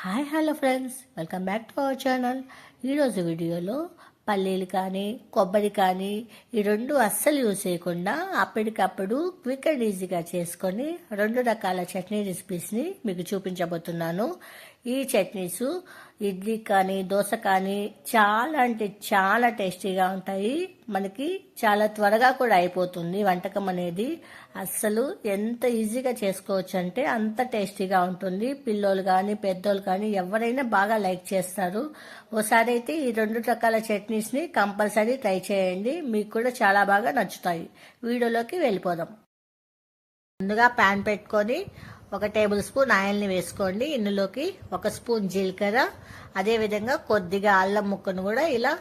Hi hello friends. Welcome back to our channel. ఈరోజు వీడియోలో పల్లీలు కానీ కొబ్బరి కానీ ఈ రెండు అస్సలు యూజ్ చేయకుండా అప్పటికప్పుడు క్విక్ అండ్ ఈజీగా చేసుకొని రెండు రకాల చట్నీ రెసిపీస్ని మీకు చూపించబోతున్నాను. ఈ చట్నీస్ ఇడ్లీ కానీ దోశ కానీ చాలా అంటే చాలా టేస్టీగా ఉంటాయి. మనకి చాలా త్వరగా కూడా అయిపోతుంది వంటకం అనేది. అస్సలు ఎంత ఈజీగా చేసుకోవచ్చు అంటే అంత టేస్టీగా ఉంటుంది. పిల్లోలు కానీ పెద్దోళ్ళు కానీ ఎవరైనా బాగా లైక్ చేస్తారు. ఓసారి అయితే ఈ రెండు రకాల చట్నీస్ని కంపల్సరీ ట్రై చేయండి. మీకు కూడా చాలా బాగా నచ్చుతాయి. వీడియోలోకి వెళ్ళిపోదాం. ముందుగా ప్యాన్ పెట్టుకొని ఒక టేబుల్ స్పూన్ ఆయిల్ని వేసుకోండి. ఇందులోకి ఒక స్పూన్ జీలకర్ర అదేవిధంగా కొద్దిగా అల్లం ముక్కను కూడా ఇలా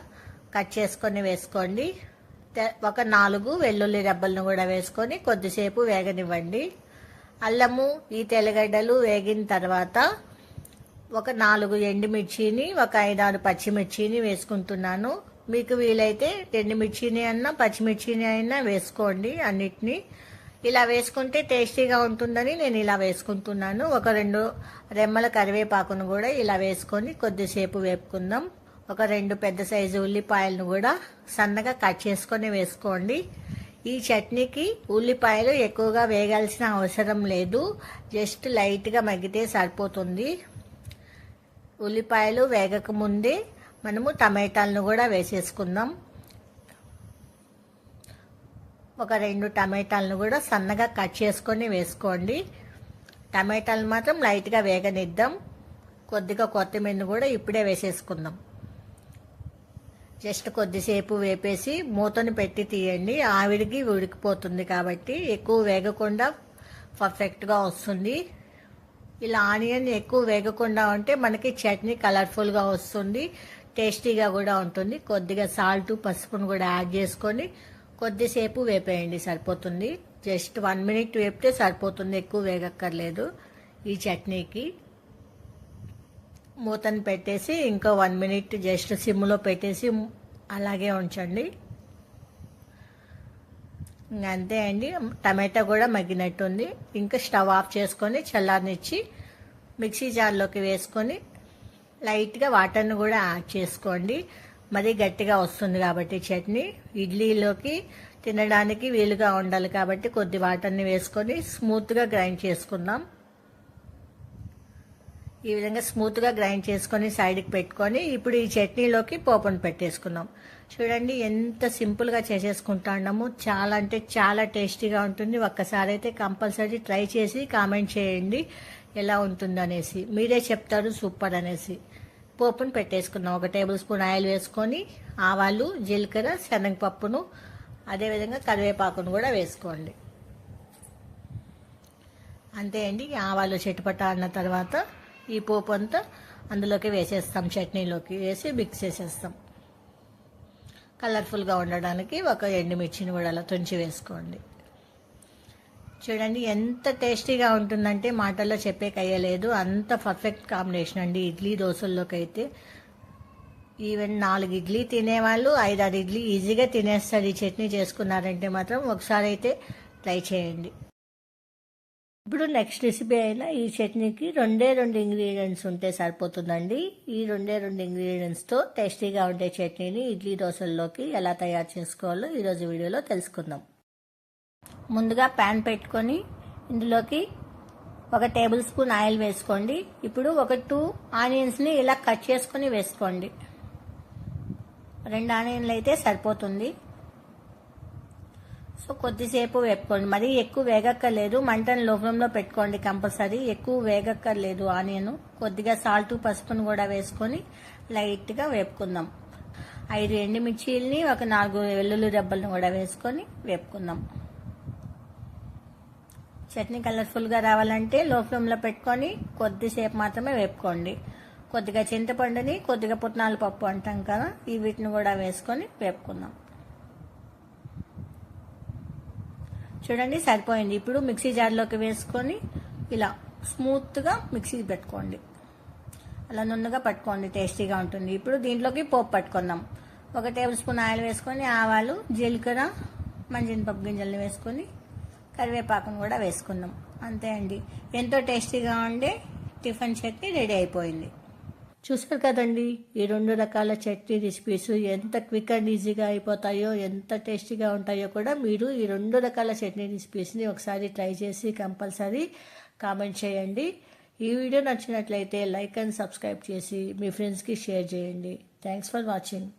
కట్ చేసుకొని వేసుకోండి. ఒక నాలుగు వెల్లుల్లి రెబ్బలను కూడా వేసుకొని కొద్దిసేపు వేగనివ్వండి. అల్లము ఈ తెల్లగడ్డలు వేగిన తర్వాత ఒక నాలుగు ఎండుమిర్చిని ఒక ఐదారు పచ్చిమిర్చిని వేసుకుంటున్నాను. మీకు వీలైతే ఎండుమిర్చిని అన్నా పచ్చిమిర్చిని అయినా వేసుకోండి అన్నిటినీ. ఇలా వేసుకుంటే టేస్టీగా ఉంటుందని నేను ఇలా వేసుకుంటున్నాను. ఒక రెండు రెమ్మల కరివేపాకును కూడా ఇలా వేసుకొని కొద్దిసేపు వేపుకుందాం. ఒక రెండు పెద్ద సైజు ఉల్లిపాయలను కూడా సన్నగా కట్ చేసుకొని వేసుకోండి. ఈ చట్నీకి ఉల్లిపాయలు ఎక్కువగా వేగాల్సిన అవసరం లేదు. జస్ట్ లైట్గా మగ్గితే సరిపోతుంది. ఉల్లిపాయలు వేగకముందే మనము టమాటాలను కూడా వేసేసుకుందాం. ఒక రెండు టమాటాలను కూడా సన్నగా కట్ చేసుకొని వేసుకోండి. టమాటాలు మాత్రం లైట్గా వేగనిద్దాం. కొద్దిగా కొత్తిమీరను కూడా ఇప్పుడే వేసేసుకుందాం. జస్ట్ కొద్దిసేపు వేపేసి మూతని పెట్టి తీయండి. ఆవిడికి ఉడికిపోతుంది కాబట్టి ఎక్కువ వేగకుండా పర్ఫెక్ట్గా వస్తుంది. ఇలా ఆనియన్ ఎక్కువ వేగకుండా ఉంటే మనకి చట్నీ కలర్ఫుల్గా వస్తుంది టేస్టీగా కూడా ఉంటుంది. కొద్దిగా సాల్ట్ పసుపును కూడా యాడ్ చేసుకొని కొద్దిసేపు వేపేయండి సరిపోతుంది. జస్ట్ వన్ మినిట్ వేపితే సరిపోతుంది ఎక్కువ వేగక్కర్లేదు ఈ చట్నీకి. మూతను పెట్టేసి ఇంకో వన్ మినిట్ జస్ట్ సిమ్లో పెట్టేసి అలాగే ఉంచండి. అంతే అండి. టమాటా కూడా మగ్గినట్టుంది. ఇంకా స్టవ్ ఆఫ్ చేసుకొని చల్లారనిచ్చి మిక్సీ జార్లోకి వేసుకొని లైట్గా వాటర్ని కూడా యాడ్ చేసుకోండి. మరీ గట్టిగా వస్తుంది కాబట్టి చట్నీ ఇడ్లీలోకి తినడానికి వీలుగా ఉండాలి కాబట్టి కొద్ది వాటర్ని వేసుకొని స్మూత్గా గ్రైండ్ చేసుకుందాం. ఈ విధంగా స్మూత్గా గ్రైండ్ చేసుకొని సైడ్కి పెట్టుకొని ఇప్పుడు ఈ చట్నీలోకి పోపును పెట్టేసుకుందాం. చూడండి ఎంత సింపుల్గా చేసేసుకుంటాము చాలా అంటే చాలా టేస్టీగా ఉంటుంది. ఒక్కసారి అయితే కంపల్సరీ ట్రై చేసి కామెంట్ చేయండి. ఎలా ఉంటుందనేసి. మీరే చెప్తారు సూపర్ అనేసి. పోపును పెట్టేసుకున్నాం ఒక టేబుల్ స్పూన్ ఆయిల్ వేసుకొని ఆవాలు జీలకర్ర శనగపప్పును అదేవిధంగా కరివేపాకును కూడా వేసుకోండి. అంతే అండి. ఆవాలు చెట్టుపట్ట అన్న తర్వాత ఈ పోపు అంతా అందులోకి వేసేస్తాం. చట్నీలోకి వేసి మిక్స్ చేసేస్తాం. కలర్ఫుల్గా ఉండడానికి ఒక ఎండుమిర్చిని కూడా అలా తుంచి వేసుకోండి. చూడండి ఎంత టేస్టీగా ఉంటుందంటే మాటల్లో చెప్పే కయ్యలేదు అంత పర్ఫెక్ట్ కాంబినేషన్ అండి ఇడ్లీ దోశల్లోకి అయితే ఈవెన్ నాలుగు ఇడ్లీ తినేవాళ్ళు ఐదారు ఇడ్లీ ఈజీగా తినేస్తారు. ఈ చట్నీ చేసుకున్నారంటే మాత్రం ఒకసారి అయితే ట్రై చేయండి. ఇప్పుడు నెక్స్ట్ రెసిపీ అయినా ఈ చట్నీకి రెండే రెండు ఇంగ్రీడియంట్స్ ఉంటే సరిపోతుందండి. ఈ రెండే రెండు ఇంగ్రీడియంట్స్తో టేస్టీగా ఉండే చట్నీని ఇడ్లీ దోశల్లోకి ఎలా తయారు చేసుకోవాలో ఈరోజు వీడియోలో తెలుసుకుందాం. ముందుగా ప్యాన్ పెట్టుకొని ఇందులోకి ఒక టేబుల్ స్పూన్ ఆయిల్ వేసుకోండి. ఇప్పుడు ఒక టూ ఆనియన్స్ని ఇలా కట్ చేసుకొని వేసుకోండి. రెండు ఆనియన్లు అయితే సరిపోతుంది. సో కొద్దిసేపు వేపుకోండి. మరీ ఎక్కువ వేగక్కర్లేదు. మంటను లోపంలో పెట్టుకోండి కంపల్సరీ. ఎక్కువ వేగక్కర్లేదు ఆనియన్. కొద్దిగా సాల్ట్ పసుపును కూడా వేసుకొని లైట్గా వేపుకుందాం. ఐదు ఎండుమిర్చీలని ఒక నాలుగు వెల్లుల్లి దెబ్బలను కూడా వేసుకొని వేపుకుందాం. చట్నీ కలర్ఫుల్గా రావాలంటే లో ఫ్లేమ్లో పెట్టుకొని కొద్దిసేపు మాత్రమే వేపుకోండి. కొద్దిగా చింతపండుని కొద్దిగా పుట్నాల పప్పు అంటాం కదా ఈ వీటిని కూడా వేసుకొని వేపుకుందాం. చూడండి సరిపోయింది. ఇప్పుడు మిక్సీ జార్లోకి వేసుకొని ఇలా స్మూత్గా మిక్సీ పెట్టుకోండి. అలా నున్నగా పట్టుకోండి టేస్టీగా ఉంటుంది. ఇప్పుడు దీంట్లోకి పోపు పట్టుకుందాం. ఒక టేబుల్ స్పూన్ ఆయిల్ వేసుకొని ఆవాలు జీలకర్ర మంజినపప్పు గింజల్ని వేసుకొని కరివేపాకును కూడా వేసుకున్నాం. అంతే అండి. ఎంతో టేస్టీగా ఉండే టిఫిన్ చట్నీ రెడీ అయిపోయింది. చూసారు కదండి ఈ రెండు రకాల చట్నీ రెసిపీస్ ఎంత క్విక్ అండ్ ఈజీగా అయిపోతాయో ఎంత టేస్టీగా ఉంటాయో కూడా మీరు ఈ రెండు రకాల చట్నీ రెసిపీస్ని ఒకసారి ట్రై చేసి కంపల్సరీ కామెంట్ చేయండి. ఈ వీడియో నచ్చినట్లయితే లైక్ అండ్ సబ్స్క్రైబ్ చేసి మీ ఫ్రెండ్స్కి షేర్ చేయండి. Thanks for watching.